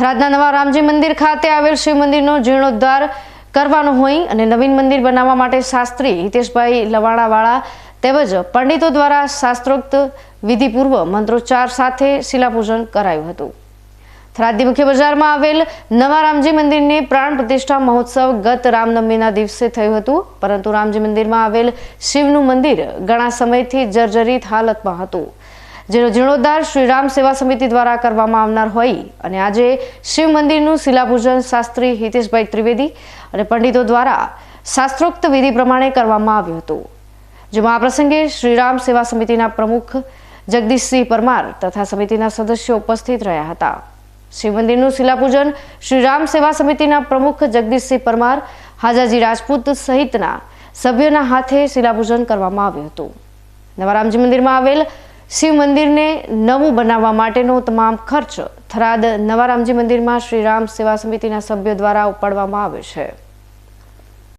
થરાદના નવા રામજી મંદિર ખાતે આવેલ શિવ મંદિરનો જીર્ણોદ્ધાર કરવાનો હોય અને નવીન મંદિર બનાવવા માટે શાસ્ત્રી હિતેશભાઈ લવાણાવાળા તેમજ પંડિતો દ્વારા શાસ્ત્રોક્ત વિધિપૂર્વ મંત્રોચ્ચાર સાથે શિલાપૂજન કરાયું હતું. થરાદની મુખ્ય બજારમાં આવેલ નવા રામજી મંદિરની પ્રાણ પ્રતિષ્ઠા મહોત્સવ ગત રામનવમીના દિવસે થયું હતું, પરંતુ રામજી મંદિરમાં આવેલ શિવનું મંદિર ઘણા સમયથી જર્જરિત હાલતમાં હતું. જેનો જીર્ણોદ્ધાર શ્રીરામ સેવા સમિતિ દ્વારા કરવામાં આવનાર હોય અને આજે શિવ મંદિરનું શિલાપૂજન શાસ્ત્રી હિતેશભાઈ ત્રિવેદી અને પંડિતો દ્વારા શાસ્ત્રોક્ત વિધિ પ્રમાણે કરવામાં આવ્યું હતું, જેમાં આ પ્રસંગે શ્રીરામ સેવા સમિતિના પ્રમુખ જગદીશસિંહ પરમાર તથા સમિતિના સદસ્યો ઉપસ્થિત રહ્યા હતા. શિવ મંદિરનું શિલાપૂજન શ્રીરામ સેવા સમિતિના પ્રમુખ જગદીશસિંહ પરમાર, હાજાજી રાજપૂત સહિતના સભ્યોના હાથે શિલાપૂજન કરવામાં આવ્યું હતું. નવા રામજી મંદિરમાં આવેલ શિવ મંદિરને નવું બનાવવા માટેનો તમામ ખર્ચ થરાદ નવા રામજી મંદિરમાં શ્રી રામ સેવા સમિતિના સભ્યો દ્વારા ઉપાડવામાં આવ્યો છે.